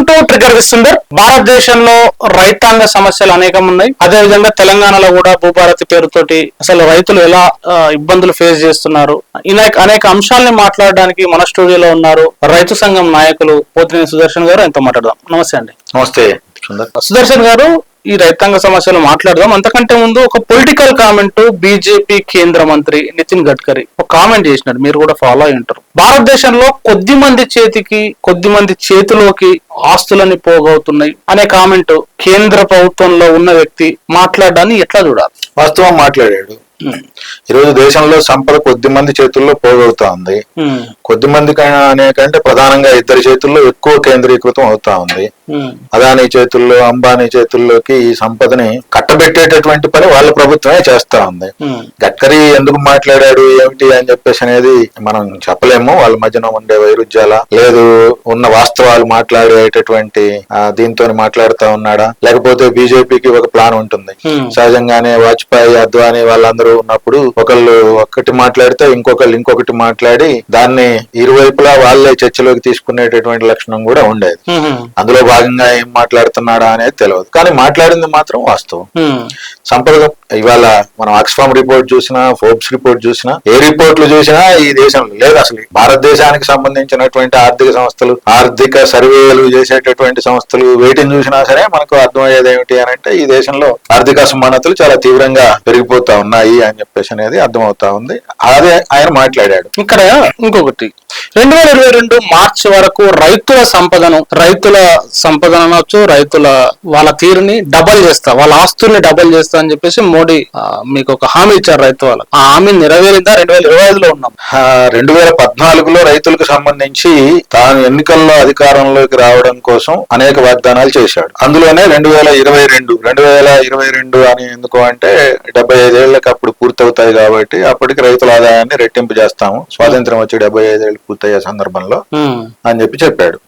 Welcome to trigger Sundar భారతదేశంలో రైతాంగ సమస్యలు అనేకం ఉన్నాయి అదే విధంగా తెలంగాణలో కూడా భూభారతి పేరుతోటి అసలు రైతులు ఎలా ఇబ్బందులు ఫేస్ చేస్తున్నారు. అనేక అనేక అంశాలని మాట్లాడడానికి మన స్టూడియోలో ఉన్నారు రైతు సంఘం నాయకులు పోతినేని సుదర్శన్ గారు. ఎంతో మాట్లాడదాం. నమస్తే అండి. నమస్తే. సుందర్. సుదర్శన్ గారు ఈ రైతాంగ సమస్యలు మాట్లాడదాం. అంతకంటే ముందు ఒక పొలిటికల్ కామెంట్ బీజేపీ కేంద్ర మంత్రి నితిన్ గడ్కరీ ఒక కామెంట్ చేసినాడు. మీరు కూడా ఫాలో అయి ఉంటారు. భారతదేశంలో కొద్ది మంది చేతికి కొద్ది మంది చేతిలోకి ఆస్తులని పోగవుతున్నాయి అనే కామెంట్ కేంద్ర ప్రభుత్వంలో ఉన్న వ్యక్తి మాట్లాడడాన్ని ఎట్లా చూడాలి? వాస్తవం మాట్లాడాడు. ఈరోజు దేశంలో సంపద కొద్ది మంది చేతుల్లో పోగవుతా ఉంది కొద్ది మంది కన్నా- అనే కంటే ప్రధానంగా ఇద్దరి చేతుల్లో ఎక్కువ కేంద్రీకృతం అవుతా ఉంది అదానీ చేతుల్లో అంబానీ చేతుల్లోకి ఈ సంపదని కట్టబెట్టేటటువంటి పని వాళ్ళ ప్రభుత్వమే చేస్తా ఉంది గడ్కరీ ఎందుకు మాట్లాడాడు ఏమిటి అని చెప్పేసి అనేది మనం చెప్పలేము. వాళ్ళ మధ్యన ఉండే వైరుధ్యాల లేదు ఉన్న వాస్తవాలు మాట్లాడేటటువంటి దీంతో మాట్లాడుతా ఉన్నాడా? లేకపోతే బీజేపీకి ఒక ప్లాన్ ఉంటుంది. సహజంగానే వాజ్పేయి అద్వానీ వాళ్ళందరూ ఉన్నప్పుడు ఒకళ్ళు ఒక్కటి మాట్లాడితే ఇంకొకళ్ళు ఇంకొకటి మాట్లాడి దాన్ని ఇరువైపులా వాళ్ళే చర్చలోకి తీసుకునేటటువంటి లక్షణం కూడా ఉండేది. అందులో భాగంగా ఏం మాట్లాడుతున్నాడా అనేది తెలియదు కానీ మాట్లాడింది మాత్రం వాస్తవం. సంపద ఇవాళ మనం ఆక్స్ఫామ్ రిపోర్ట్ చూసినా ఫోర్బ్స్ రిపోర్ట్ చూసినా ఏ రిపోర్ట్లు చూసినా ఈ దేశంలో లేదు అసలు. భారతదేశానికి సంబంధించినటువంటి ఆర్థిక సంస్థలు ఆర్థిక సర్వేలు చేసేటటువంటి సంస్థలు వేటిని చూసినా సరే మనకు అర్థమయ్యేది ఏమిటి అని అంటే ఈ దేశంలో ఆర్థిక అసమానతలు చాలా తీవ్రంగా పెరిగిపోతా ఉన్నాయి. అని చెప్పేసి అనేది అర్థమవుతా ఉంది. అదే ఆయన మాట్లాడాడు. ఇక్కడ ఇంకొకటి. రెండు వేల ఇరవై రెండు మార్చి వరకు రైతుల సంపదను రైతుల సంపదను అనొచ్చు రైతుల వాళ్ళ తీరుని డబల్ చేస్తా వాళ్ళ ఆస్తుల్ని డబల్ చేస్తా అని చెప్పేసి మోడీ మీకు ఒక హామీ ఇచ్చారు రైతు వాళ్ళకి. ఆ హామీ నెరవేరిందా? రెండు వేల ఇరవై ఐదులో ఉన్నాం. రెండు వేల పద్నాలుగులో రైతులకు సంబంధించి తాను ఎన్నికల్లో అధికారంలోకి రావడం కోసం అనేక వాగ్దానాలు చేశాడు. అందులోనే రెండు వేల ఇరవై రెండు రెండు వేల ఇరవై రెండు అని ఎందుకు అంటే డెబ్బై ఐదేళ్ళకు అప్పుడు పూర్తవుతాయి కాబట్టి అప్పటికి రైతుల ఆదాయాన్ని రెట్టింపు చేస్తాము. స్వాతంత్రం వచ్చి డెబ్బై ఐదేళ్ళు పూర్తయ్యే సందర్భంలో అని చెప్పి చెప్పాడు.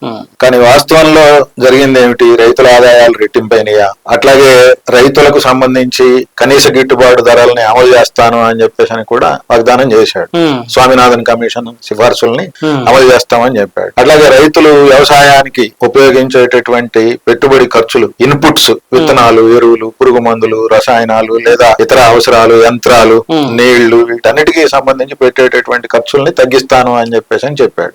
కానీ వాస్తవంలో జరిగింది ఏమిటి? రైతుల ఆదాయాలు రెట్టింపైనయా? అట్లాగే రైతులకు సంబంధించి కనీస గిట్టుబాటు ధరల్ని అమలు చేస్తాను అని చెప్పేసి అని కూడా వాగ్దానం చేశాడు. స్వామినాథన్ కమిషన్ సిఫార్సుల్ని. అమలు చేస్తామని చెప్పాడు. అట్లాగే రైతులు వ్యవసాయానికి ఉపయోగించేటటువంటి పెట్టుబడి ఖర్చులు ఇన్పుట్స్ విత్తనాలు ఎరువులు పురుగు మందులు రసాయనాలు లేదా ఇతర అవసరాలు యంత్రాలు. నీళ్ళు వీటన్నిటికీ సంబంధించి పెట్టేటటువంటి ఖర్చుల్ని తగ్గిస్తాను అని చెప్పేసి అని చెప్పాడు.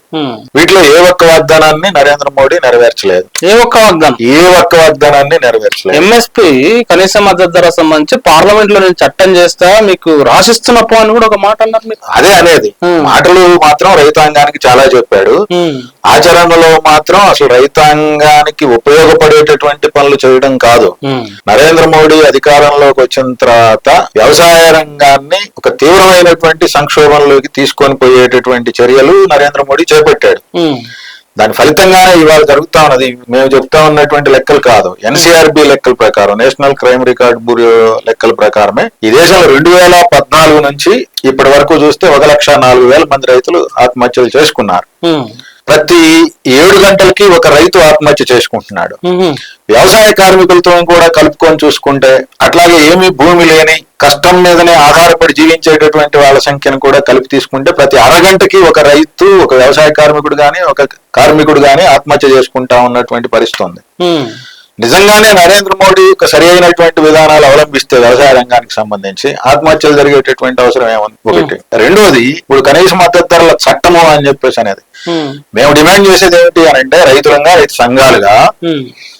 వీటిలో ఏ ఒక్క వాగ్దానాన్ని నరేంద్ర మోడీ నెరవేర్చలేదు. ఏ ఒక్క వాగ్దానం? ఏ ఒక్క వాగ్దానాన్ని నెరవేర్చలేదు. ఎంఎస్పి కనీస మద్దతు ధర సంబంధించి పార్లమెంట్లో నేను చట్టం చేస్తా మీకు రాసిస్తున్నప్పు అని కూడా ఒక మాట అన్నారు అదే అనేది. మాటలు మాత్రం రైతాంగానికి చాలా చెప్పాడు. ఆచరణలో మాత్రం అసలు రైతాంగానికి ఉపయోగపడేటటువంటి పనులు చేయడం కాదు. నరేంద్ర మోడీ అధికారంలోకి వచ్చిన తర్వాత వ్యవసాయ రంగాన్ని ఒక తీవ్రమైనటువంటి సంక్షోభంలోకి తీసుకొని పోయేటటువంటి చర్యలు నరేంద్ర మోడీ చేపట్టాడు. దాని ఫలితంగానే ఇవాళ జరుగుతా ఉన్నది. మేము చెప్తా ఉన్నటువంటి లెక్కలు కాదు. ఎన్సీఆర్బి లెక్కల ప్రకారం నేషనల్ క్రైమ్ రికార్డ్ బ్యూరో లెక్కల ప్రకారమే ఈ దేశంలో రెండు వేల పద్నాలుగు నుంచి ఇప్పటి వరకు చూస్తే ఒక లక్ష నాలుగు వేల మంది రైతులు ఆత్మహత్యలు చేసుకున్నారు. ప్రతి ఏడు గంటలకి ఒక రైతు ఆత్మహత్య చేసుకుంటున్నాడు. వ్యవసాయ కార్మికులతో కూడా కలుపుకొని చూసుకుంటే అట్లాగే ఏమీ భూమి లేని కష్టం మీదనే ఆధారపడి జీవించేటటువంటి వాళ్ళ సంఖ్యను కూడా కలిపి తీసుకుంటే ప్రతి అరగంటకి ఒక రైతు ఒక వ్యవసాయ కార్మికుడు గాని ఒక కార్మికుడు గాని ఆత్మహత్య చేసుకుంటా ఉన్నటువంటి పరిస్థితి ఉంది. నిజంగానే నరేంద్ర మోడీ ఒక సరి అయినటువంటి విధానాలు అవలంబిస్తే వ్యవసాయ రంగానికి సంబంధించి ఆత్మహత్యలు జరిగేటటువంటి అవసరం ఏముంది? ఒకటి. రెండోది ఇప్పుడు కనీస మద్దతు ధరల చట్టము అని చెప్పేసి అనేది. మేము డిమాండ్ చేసేది ఏంటి అని అంటే రైతులంగా రైతు సంఘాలుగా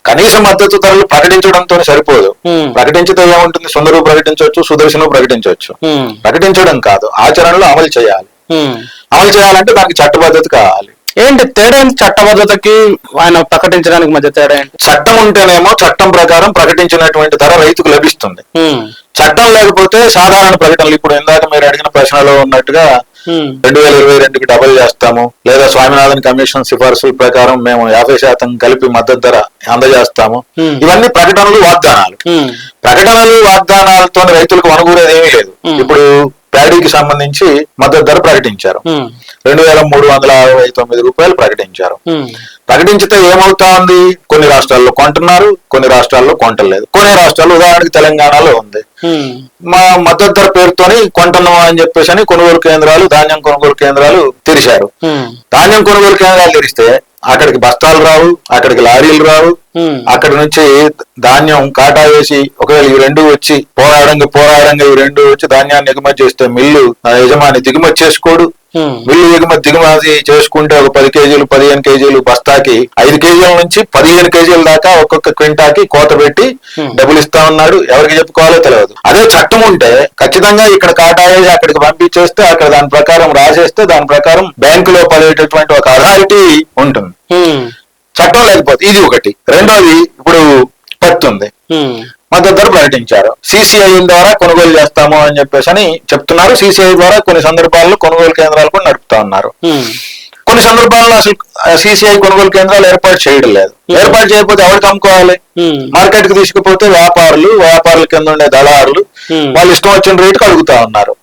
కనీస మద్దతు ధరలు ప్రకటించడంతో సరిపోదు. ప్రకటించితే ఏముంటుంది? సుందరు ప్రకటించవచ్చు సుదర్శను ప్రకటించవచ్చు. ప్రకటించడం కాదు ఆచరణలో అమలు చేయాలి. అమలు చేయాలంటే దానికి చట్టబద్ధత కావాలి. ఏంటి తేడా ఏంటి చట్టబద్ధతకి ఆయన ప్రకటించడానికి మధ్య తేడా ఏంటి? చట్టం ఉంటేనేమో చట్టం ప్రకారం ప్రకటించినటువంటి ధర రైతుకు లభిస్తుంది. చట్టం లేకపోతే సాధారణ ప్రకటనలు ఇప్పుడు ఇందాక మీరు అడిగిన ప్రశ్నలో ఉన్నట్టుగా రెండు వేల ఇరవై రెండుకి డబల్ చేస్తాము లేదా స్వామినాథన్ కమిషన్ సిఫార్సుల ప్రకారం మేము యాభై శాతం కలిపి మద్దతు ధర అందజేస్తాము. ఇవన్నీ ప్రకటనలు వాగ్దానాలు. ప్రకటనలు వాగ్దానాలతో రైతులకు అనుకూరేది ఏమీ లేదు. ఇప్పుడు ప్యాడీకి సంబంధించి మద్దతు ధర ప్రకటించారు. రెండు వేల మూడు వందల అరవై తొమ్మిది రూపాయలు ప్రకటించారు. ప్రకటించితే ఏమవుతా ఉంది కొన్ని రాష్ట్రాల్లో కొంటున్నారు కొన్ని రాష్ట్రాల్లో కొంటలేదు. కొన్ని రాష్ట్రాలు ఉదాహరణకి తెలంగాణలో ఉంది. మా మద్దతు ధర పేరుతోని కొంటున్నాం అని చెప్పేసి అని కొనుగోలు కేంద్రాలు ధాన్యం కొనుగోలు కేంద్రాలు తెరిచారు. ధాన్యం కొనుగోలు కేంద్రాలు తెరిస్తే అక్కడికి బస్తాలు రావు అక్కడికి లారీలు రావు. అక్కడ నుంచి ధాన్యం కాటా వేసి ఒకవేళ ఈ రెండు వచ్చి పోరాడంగా పోరాడంగా ఈ రెండు వచ్చి ధాన్యాన్ని ఎగుమతి చేస్తే మిల్లు యజమాని దిగుమతి చేసుకోడు. ఉమ్, మిల్లు ఎగుమతి దిగుమతి చేసుకుంటే ఒక పది కేజీలు పదిహేను కేజీలు బస్తాకి ఐదు కేజీల నుంచి పదిహేను కేజీల దాకా ఒక్కొక్క క్వింటాకి కోత పెట్టి Hmm. డబ్బులు ఇస్తా ఉన్నాడు. ఎవరికి చెప్పుకోవాలో తెలియదు. అదే చట్టం ఉంటే ఖచ్చితంగా ఇక్కడ కాటా వేసి అక్కడికి పంపించేస్తే అక్కడ దాని ప్రకారం రాసేస్తే దాని ప్రకారం బ్యాంకులో పడేటటువంటి ఒక అథారిటీ ఉంటుంది. ఉమ్, చట్టం లేకపోతే ఇది ఒకటి. రెండోది ఇప్పుడు పత్తి ఉంది. మద్దతు ధర ప్రకటించారు. సిసిఐ ద్వారా కొనుగోలు చేస్తాము అని చెప్పేసి అని చెప్తున్నారు. సిసిఐ ద్వారా కొన్ని సందర్భాల్లో కొనుగోలు కేంద్రాలు కూడా నడుపుతా ఉన్నారు. కొన్ని సందర్భాల్లో అసలు సిసిఐ కొనుగోలు కేంద్రాలు ఏర్పాటు చేయడం లేదు. ఏర్పాటు చేయకపోతే ఎవరికి అమ్ముకోవాలి ఉమ్, మార్కెట్కి తీసుకుపోతే వ్యాపారులు వ్యాపారుల కింద ఉండే దళారులు ఉమ్, వాళ్ళు ఇష్టం వచ్చిన రేటుకి అడుగుతా ఉన్నారు.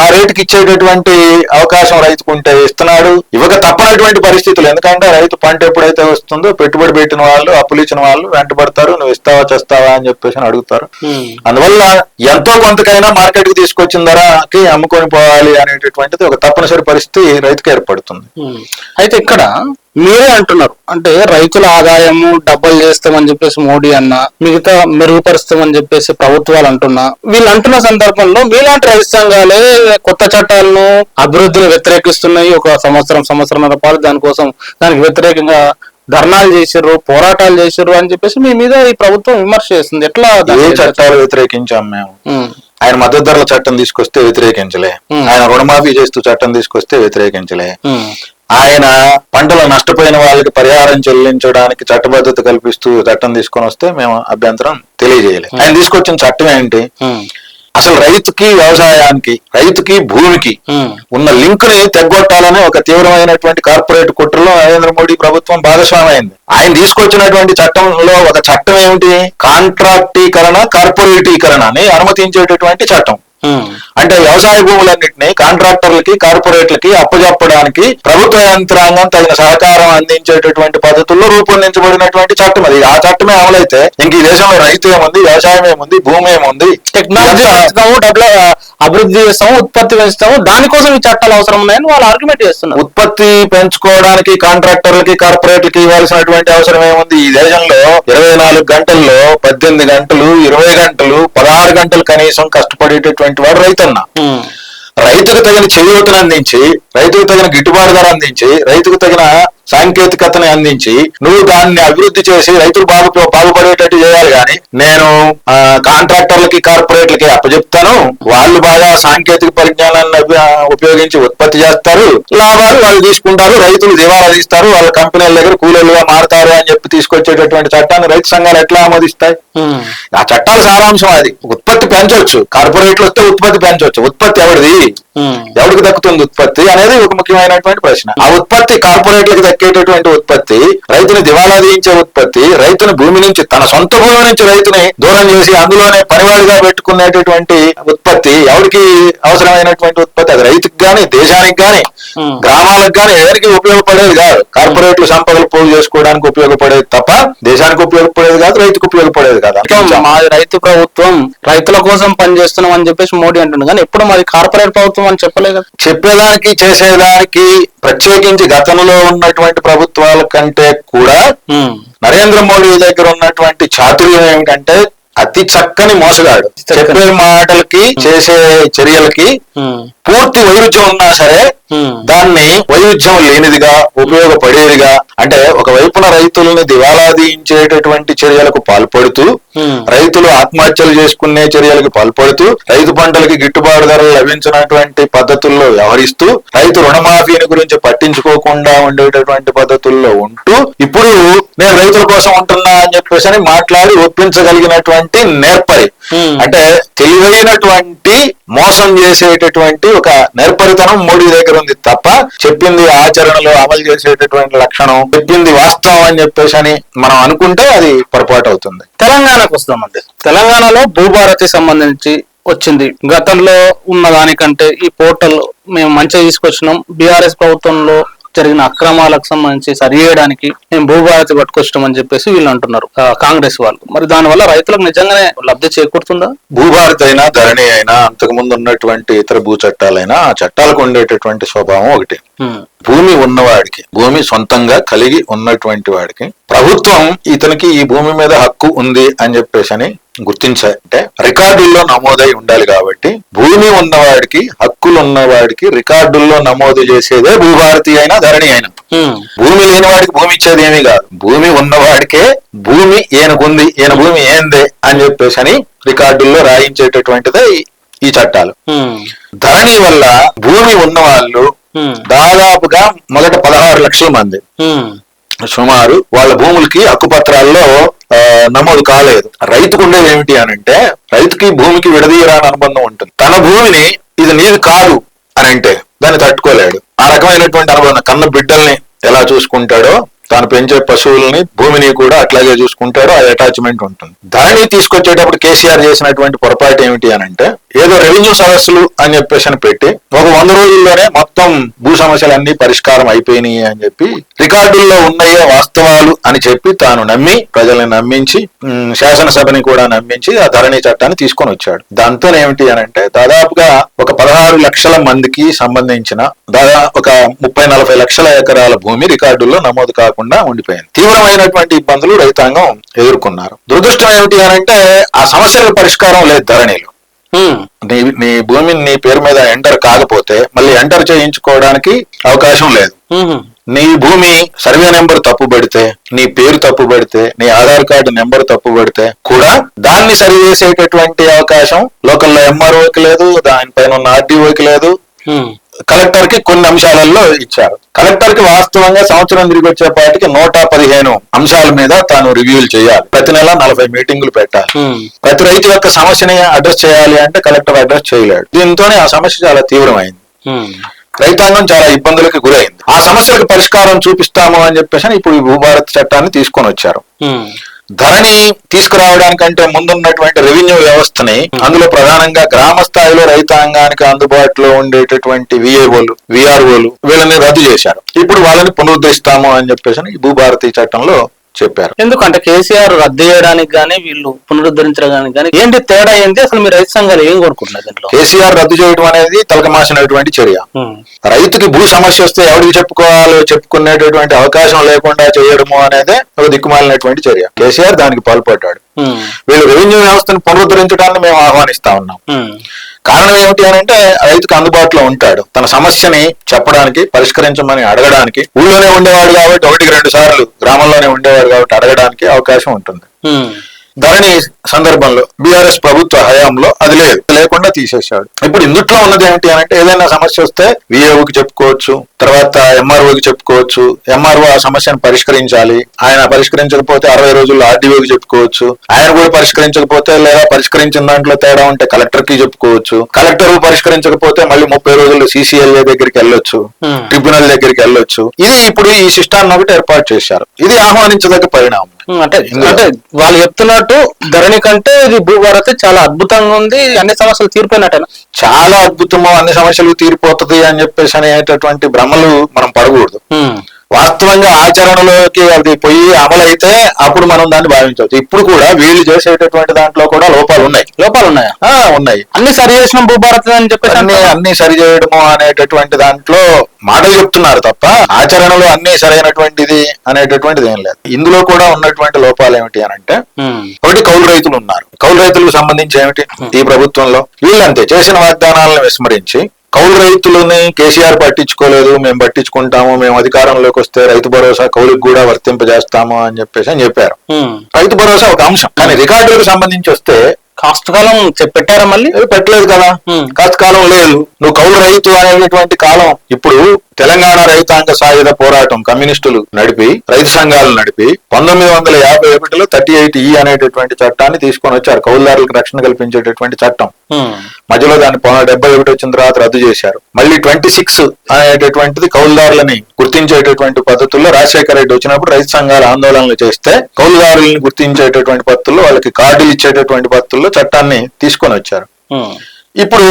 ఆ రేటుకి ఇచ్చేటటువంటి అవకాశం రైతుకు ఉంటే ఇస్తున్నాడు. ఇవ్వక తప్పనటువంటి పరిస్థితులు. ఎందుకంటే రైతు పంట ఎప్పుడైతే వస్తుందో పెట్టుబడి పెట్టిన వాళ్ళు అప్పులు ఇచ్చిన వాళ్ళు వెంటబడతారు. నువ్వు ఇస్తావా చేస్తావా అని చెప్పేసి అడుగుతారు. అందువల్ల ఎంతో కొంతకైనా మార్కెట్కి తీసుకొచ్చిన ధరకి అమ్ముకొని పోవాలి అనేటటువంటిది ఒక తప్పనిసరి పరిస్థితి రైతుకి ఏర్పడుతుంది. అయితే ఇక్కడ మీరే అంటున్నారు. అంటే రైతుల ఆదాయము డబ్బులు చేస్తామని చెప్పేసి మోడీ అన్న మిగతా మెరుగుపరుస్తామని చెప్పేసి ప్రభుత్వాలు అంటున్నా వీళ్ళు అంటున్న సందర్భంలో మీలాంటి రైతు సంఘాలే కొత్త చట్టాలను అభివృద్ధిని వ్యతిరేకిస్తున్నాయి. ఒక సంవత్సరం సంవత్సరం పాటు దానికోసం దానికి వ్యతిరేకంగా ధర్నాలు చేసిర్రు పోరాటాలు చేసిర్రు అని చెప్పేసి మీ మీద ఈ ప్రభుత్వం విమర్శ చేస్తుంది. ఎట్లా ఏ చట్టాలు వ్యతిరేకించాం మేము? ఆయన మద్దతు ధరల చట్టం తీసుకొస్తే వ్యతిరేకించలే. ఆయన రుణమాఫీ చేస్తూ చట్టం తీసుకొస్తే వ్యతిరేకించలే. ఆయన పంటలు నష్టపోయిన వాళ్ళకి పరిహారం చెల్లించడానికి చట్టబద్ధత కల్పిస్తూ చట్టం తీసుకొని వస్తే మేము అభ్యంతరం తెలియజేయలేదు. ఆయన తీసుకొచ్చిన చట్టం ఏంటి? అసలు రైతుకి వ్యవసాయానికి రైతుకి భూమికి ఉన్న లింక్ని తెగ్గొట్టాలని ఒక తీవ్రమైనటువంటి కార్పొరేట్ కుట్రలో నరేంద్ర మోడీ ప్రభుత్వం భాగస్వామి అయింది ఆయన తీసుకొచ్చినటువంటి చట్టంలో ఒక చట్టం ఏమిటి? కాంట్రాక్టీకరణ కార్పొరేటీకరణ అని అనుమతించేటటువంటి చట్టం. అంటే వ్యవసాయ భూములన్నింటినీ కాంట్రాక్టర్లకి కార్పొరేట్లకి అప్పజెప్పడానికి ప్రభుత్వ యంత్రాంగం తగిన సహకారం అందించేటటువంటి పద్ధతుల్లో రూపొందించబడినటువంటి చట్టం అది. ఆ చట్టమే అమలైతే ఇంక ఈ దేశంలో రైతు ఏముంది వ్యవసాయం ఏముంది భూమి ఏముంది? టెక్నాలజీ అభివృద్ధి చేస్తాము ఉత్పత్తి పెంచుతాము. దానికోసం ఈ చట్టాలు అవసరం ఉన్నాయని వాళ్ళు ఆర్గ్యుమెంట్ చేస్తున్నారు. ఉత్పత్తి పెంచుకోవడానికి కాంట్రాక్టర్లకి కార్పొరేట్లకి ఇవ్వాల్సినటువంటి అవసరం ఏముంది? ఈ దేశంలో ఇరవై నాలుగు గంటల్లో పద్దెనిమిది గంటలు ఇరవై గంటలు పదహారు గంటలు కనీసం కష్టపడేటటువంటి వాడు రైతన్న. రైతుకు తగిన చేయూతను అందించి రైతుకు తగిన గిట్టుబాటు ధర అందించి రైతుకు తగిన సాంకేతికతని అందించి నువ్వు దాన్ని అభివృద్ధి చేసి రైతులు బాగు బాగుపడేటట్టు చేయాలి కానీ నేను కాంట్రాక్టర్లకి కార్పొరేట్లకి అప్పచెప్తాను. వాళ్ళు బాగా సాంకేతిక పరిజ్ఞానాన్ని ఉపయోగించి ఉత్పత్తి చేస్తారు. లాభాలు వాళ్ళు తీసుకుంటారు రైతులు దివాలా తీస్తారు. వాళ్ళ కంపెనీల దగ్గర కూలీలుగా మారుతారు అని చెప్పి తీసుకొచ్చేటటువంటి చట్టాన్ని రైతు సంఘాలు ఎట్లా ఆమోదిస్తాయి? ఆ చట్టాల సారాంశం అది. ఉత్పత్తి పెంచవచ్చు కార్పొరేట్లు వస్తే ఉత్పత్తి పెంచవచ్చు ఉత్పత్తి ఎవరిది? ఎవరికి దక్కుతుంది ఉత్పత్తి అనేది ఒక ముఖ్యమైనటువంటి ప్రశ్న. ఆ ఉత్పత్తి కార్పొరేట్లకు దక్కేటటువంటి ఉత్పత్తి రైతుని దివాలా తీయించే ఉత్పత్తి రైతుని భూమి నుంచి తన సొంత భూమి నుంచి రైతుని దూరం చేసి అందులోనే పనివాడిగా పెట్టుకునేటటువంటి ఉత్పత్తి ఎవరికి అవసరమైనటువంటి ఉత్పత్తి? అది రైతుకి గాని దేశానికి గాని ఉమ్. గ్రామాలకు గాని ఎవరికి ఉపయోగపడేది కాదు. కార్పొరేట్లు సంపదలు పోగు చేసుకోవడానికి ఉపయోగపడేది తప్ప దేశానికి ఉపయోగపడేది కాదు రైతుకు ఉపయోగపడేది కాదు. మాది రైతు ప్రభుత్వం రైతుల కోసం పనిచేస్తున్నాం అని చెప్పేసి మోడీ అంటుండు. కానీ ఎప్పుడు మాది కార్పొరేట్ ప్రభుత్వం అని చెప్పలేదు చెప్పేదానికి చేసేదానికి ప్రత్యేకించి గతంలో ఉన్నటువంటి ప్రభుత్వాల కంటే కూడా నరేంద్ర మోడీ దగ్గర ఉన్నటువంటి చాతుర్యం ఏమిటంటే అతి చక్కని మోసగాడు. చెప్పే మాటలకి చేసే చర్యలకి పూర్తి వైరుధ్యం ఉన్నా సరే దాన్ని వైరుధ్యం లేనిదిగా ఉపయోగపడేదిగా అంటే ఒక వైపున రైతుల్ని దివాలా తీయించేటటువంటి చర్యలకు పాల్పడుతూ ఉమ్, రైతులు ఆత్మహత్యలు చేసుకునే చర్యలకు పాల్పడుతూ రైతు పంటలకి గిట్టుబాటు ధరలు లభించినటువంటి పద్ధతుల్లో వ్యవహరిస్తూ రైతు రుణమాఫీని గురించి పట్టించుకోకుండా ఉండేటటువంటి పద్ధతుల్లో ఉంటూ ఇప్పుడు నేను రైతుల కోసం ఉంటున్నా అని చెప్పేసి మాట్లాడి ఒప్పించగలిగినటువంటి నేర్పరి Hmm. అంటే తెలివైనటువంటి మోసం చేసేటటువంటి ఒక నేర్పరితనం మోడీ దగ్గర ఉంది తప్ప చెప్పింది ఆచరణలో అమలు చేసేటటువంటి లక్షణం చెప్పింది వాస్తవం అని చెప్పేసి అని మనం అనుకుంటే అది పొరపాటు అవుతుంది. తెలంగాణకు వస్తామండి. తెలంగాణలో భూభారతి సంబంధించి వచ్చింది. గతంలో ఉన్న దానికంటే ఈ పోర్టల్ మేము మంచిగా తీసుకొచ్చినాం. బీఆర్ఎస్ ప్రభుత్వంలో జరిగిన అక్రమాలకు సంబంధించి సరి చేయడానికి మేము భూభారతి పట్టుకొచ్చామని అని చెప్పేసి వీళ్ళు అంటున్నారు కాంగ్రెస్ వాళ్ళు. మరి దానివల్ల రైతులకు నిజంగానే లబ్ధి చేకూరుతుందా? భూభారతి అయినా ధరణి అయినా అంతకు ముందు ఉన్నటువంటి ఇతర భూ చట్టాలైనా ఆ చట్టాలకు ఉండేటటువంటి స్వభావం ఒకటి. భూమి ఉన్నవాడికి భూమి సొంతంగా కలిగి ఉన్నటువంటి వాడికి ప్రభుత్వం ఇతనికి ఈ భూమి మీద హక్కు ఉంది అని చెప్పేసి అని గుర్తించాలంటే రికార్డుల్లో నమోదై ఉండాలి కాబట్టి భూమి ఉన్నవాడికి హక్కులు ఉన్నవాడికి రికార్డుల్లో నమోదు చేసేదే భూభారతి అయినా ధరణి అయినా. భూమి లేని వాడికి భూమి ఇచ్చేది ఏమీ కాదు. భూమి ఉన్నవాడికే భూమి ఈయనకుంది ఈయన భూమి ఏందే అని చెప్పేసి అని రికార్డుల్లో రాయించేటటువంటిదే ఈ- చట్టాలు. ధరణి వల్ల భూమి ఉన్న వాళ్ళు దాదాపుగా మొదట పదహారు లక్షల మంది. సుమారు వాళ్ళ భూములకి హక్కుపత్రాల్లో ఆ, నమోదు కాలేదు. రైతుకు ఉండేది ఏమిటి అని అంటే రైతుకి భూమికి విడదీయరాని అనుబంధం ఉంటుంది. తన భూమిని ఇది నీది కాదు అని అంటే దాన్ని తట్టుకోలేడు. ఆ రకమైనటువంటి అనుబంధం కన్న బిడ్డల్ని ఎలా చూసుకుంటాడో తాను పెంచే పశువుల్ని భూమిని కూడా అట్లాగే చూసుకుంటారు ఆ అటాచ్మెంట్ ఉంటుంది. దాన్ని తీసుకొచ్చేటప్పుడు కేసీఆర్ చేసినటువంటి పొరపాటు ఏమిటి అని అంటే ఏదో రెవెన్యూ సదస్సులు అని చెప్పేసి అని పెట్టి ఒక వంద రోజుల్లోనే మొత్తం భూ సమస్యలన్నీ పరిష్కారం అయిపోయినాయి అని చెప్పి రికార్డుల్లో ఉన్నాయే వాస్తవాలు అని చెప్పి తాను నమ్మి ప్రజల్ని నమ్మించి శాసనసభని కూడా నమ్మించి ఆ ధరణి చట్టాన్ని తీసుకొని వచ్చాడు. దాంతో ఏమిటి అని అంటే దాదాపుగా ఒక పదహారు లక్షల మందికి సంబంధించిన దాదాపు ఒక ముప్పై నలభై లక్షల ఎకరాల భూమి రికార్డుల్లో నమోదు కాదు కాకుండా ఉండిపోయింది. తీవ్రమైనటువంటి ఇబ్బందులు రైతాంగం ఎదుర్కొన్నారు. దురదృష్టం ఏమిటి అని అంటే ఆ సమస్యల పరిష్కారం లేదు ధరణిలో. నీ నీ భూమిని నీ పేరు మీద ఎంటర్ కాకపోతే మళ్ళీ ఎంటర్ చేయించుకోవడానికి అవకాశం లేదు. నీ భూమి సర్వే నెంబర్ తప్పు పెడితే నీ పేరు తప్పు పెడితే నీ ఆధార్ కార్డు నెంబర్ తప్పు పెడితే కూడా దాన్ని సరిచేసేటటువంటి అవకాశం లోకల్లో ఎంఆర్ఓకి లేదు దానిపైన ఉన్న ఆర్డీఓకి లేదు. కలెక్టర్కి కొన్ని అంశాలలో ఇచ్చారు. కలెక్టర్కి వాస్తవంగా సంవత్సరం తిరిగి వచ్చేపాటికి నూట పదిహేను అంశాల మీద తాను రివ్యూలు చేయాలి. ప్రతి నెల నలభై మీటింగులు పెట్టాలి. ప్రతి రైతు యొక్క సమస్యని అడ్రస్ చేయాలి అంటే కలెక్టర్ అడ్రస్ చేయలేడు. దీంతోనే ఆ సమస్య చాలా తీవ్రమైంది. రైతాంగం చాలా ఇబ్బందులకు గురైంది. ఆ సమస్యలకు పరిష్కారం చూపిస్తాము అని చెప్పేసి ఇప్పుడు ఈ భూభారత్ చట్టాన్ని తీసుకొని వచ్చారు. ధరణి తీసుకురావడానికంటే ముందున్నటువంటి రెవెన్యూ వ్యవస్థని అందులో ప్రధానంగా గ్రామ స్థాయిలో రైతాంగానికి అందుబాటులో ఉండేటటువంటి విఏఓలు విఆర్ఓలు వీళ్ళని రద్దు చేశారు. ఇప్పుడు వాళ్ళని పునరుద్ధరిస్తాము అని చెప్పేసి ఈ భూభారతి చట్టంలో చెప్పారు. ఎందుకంటే కేసీఆర్ రద్దు చేయడానికి కానీ వీళ్ళు పునరుద్ధరించడానికి కానీ ఏంటి తేడా ఏంటి? అసలు మీ రైతు సంఘాలు ఏం కోరుకుంటున్నారు దీంట్లో? కేసీఆర్ రద్దు చేయడం అనేది తలకమాసినటువంటి చర్య. రైతుకి భూ సమస్య వస్తే ఎవరికి చెప్పుకోవాలో చెప్పుకునేటటువంటి అవకాశం లేకుండా చేయడము అనేది ఒక దిక్కుమాలినటువంటి చర్య. కేసీఆర్ దానికి పాల్పడ్డాడు. వీళ్ళు రెవెన్యూ వ్యవస్థను పునరుద్ధరించడాన్ని మేము ఆహ్వానిస్తా ఉన్నాం. కారణం ఏమిటి అని అంటే రైతుకు అందుబాటులో ఉంటాడు. తన సమస్యని చెప్పడానికి పరిష్కరించమని అడగడానికి ఊళ్ళోనే ఉండేవాడు కాబట్టి ఒకటికి రెండు సార్లు గ్రామంలోనే ఉండేవాడు కాబట్టి అడగడానికి అవకాశం ఉంటుంది. ధరణి సందర్భంలో బీఆర్ఎస్ ప్రభుత్వ హయాంలో అది లేదు. లేకుండా తీసేశాడు. ఇప్పుడు ఇందుట్లో ఉన్నది అని అంటే ఏదైనా సమస్య వస్తే విఏఓకి చెప్పుకోవచ్చు తర్వాత ఎంఆర్ఓకి చెప్పుకోవచ్చు ఎంఆర్ఓ ఆ సమస్యను పరిష్కరించాలి ఆయన పరిష్కరించకపోతే అరవై రోజుల్లో ఆర్డీఓకి చెప్పుకోవచ్చు ఆయన కూడా పరిష్కరించకపోతే లేదా పరిష్కరించిన దాంట్లో తేడా ఉంటే కలెక్టర్కి చెప్పుకోవచ్చు కలెక్టర్ పరిష్కరించకపోతే మళ్ళీ ముప్పై రోజుల్లో సీసీఎల్ఏ దగ్గరికి వెళ్ళొచ్చు ఉమ్. ట్రిబ్యునల్ దగ్గరికి వెళ్ళొచ్చు. ఇది ఇప్పుడు ఈ సిస్టాన్ని ఒకటి ఏర్పాటు చేశారు. ఇది ఆహ్వానించదగ్గ పరిణామం. అంటే అంటే వాళ్ళు చెప్తున్నట్టు ధరణి కంటే ఇది భూభారతి చాలా అద్భుతంగా ఉంది అన్ని సమస్యలు తీరిపోయినట్టేనా చాలా అద్భుతము అన్ని సమస్యలు తీరిపోతుంది అని చెప్పేసి అనేటటువంటి భ్రమలు మనం పడకూడదు. వాస్తవంగా ఆచరణలోకి అది పోయి అమలైతే అప్పుడు మనం దాన్ని భావించవచ్చు. ఇప్పుడు కూడా వీళ్ళు చేసేటటువంటి దాంట్లో కూడా లోపాలు ఉన్నాయి. లోపాలు ఉన్నాయా? ఉన్నాయి. అన్ని సరి చేసిన భూభారతి అని చెప్పేసి అన్ని. అన్ని సరి చేయడము అనేటటువంటి దాంట్లో మాటలు చెప్తున్నారు తప్ప ఆచరణలో అన్ని సరైనటువంటిది అనేటటువంటిది ఏం లేదు. ఇందులో కూడా ఉన్నటువంటి లోపాలు ఏమిటి అని అంటే ఒకటి కౌలు రైతులు ఉన్నారు. కౌలు రైతులకు సంబంధించి ఏమిటి? ఈ ప్రభుత్వంలో వీళ్ళంతే చేసిన వాగ్దానాలను విస్మరించి కౌలు రైతులని కేసీఆర్ పట్టించుకోలేదు మేము పట్టించుకుంటాము మేము అధికారంలోకి వస్తే రైతు భరోసా కౌలుకు కూడా వర్తింపజేస్తాము అని చెప్పేసి అని చెప్పారు. రైతు భరోసా ఒక అంశం. కానీ రికార్డులకు సంబంధించి వస్తే కాస్ట్ కాలం పెట్టారా మళ్ళీ? పెట్టలేదు కదా. కాస్త కాలం లేదు. నువ్వు కౌలు రైతు అనేటువంటి కాలం. ఇప్పుడు తెలంగాణ రైతాంగ సాయుధ పోరాటం కమ్యూనిస్టులు నడిపి రైతు సంఘాలు నడిపి పంతొమ్మిది వందల యాభై ఒకటిలో థర్టీ ఎయిట్ ఈ అనేటటువంటి చట్టాన్ని తీసుకొని వచ్చారు. కౌలుదారులకు రక్షణ కల్పించేటటువంటి చట్టం. మధ్యలో దాన్ని డెబ్బై ఒకటి వచ్చిన తర్వాత రద్దు చేశారు. మళ్ళీ ట్వంటీ సిక్స్ అనేటటువంటిది కౌలుదారులని గుర్తించేటటువంటి పద్ధతుల్లో రాజశేఖర రెడ్డి వచ్చినప్పుడు రైతు సంఘాలు ఆందోళనలు చేస్తే కౌలుదారులను గుర్తించేటటువంటి పద్ధతుల్లో వాళ్ళకి కార్డులు ఇచ్చేటటువంటి పద్ధతుల్లో చట్టాన్ని తీసుకొని వచ్చారు. ఇప్పుడు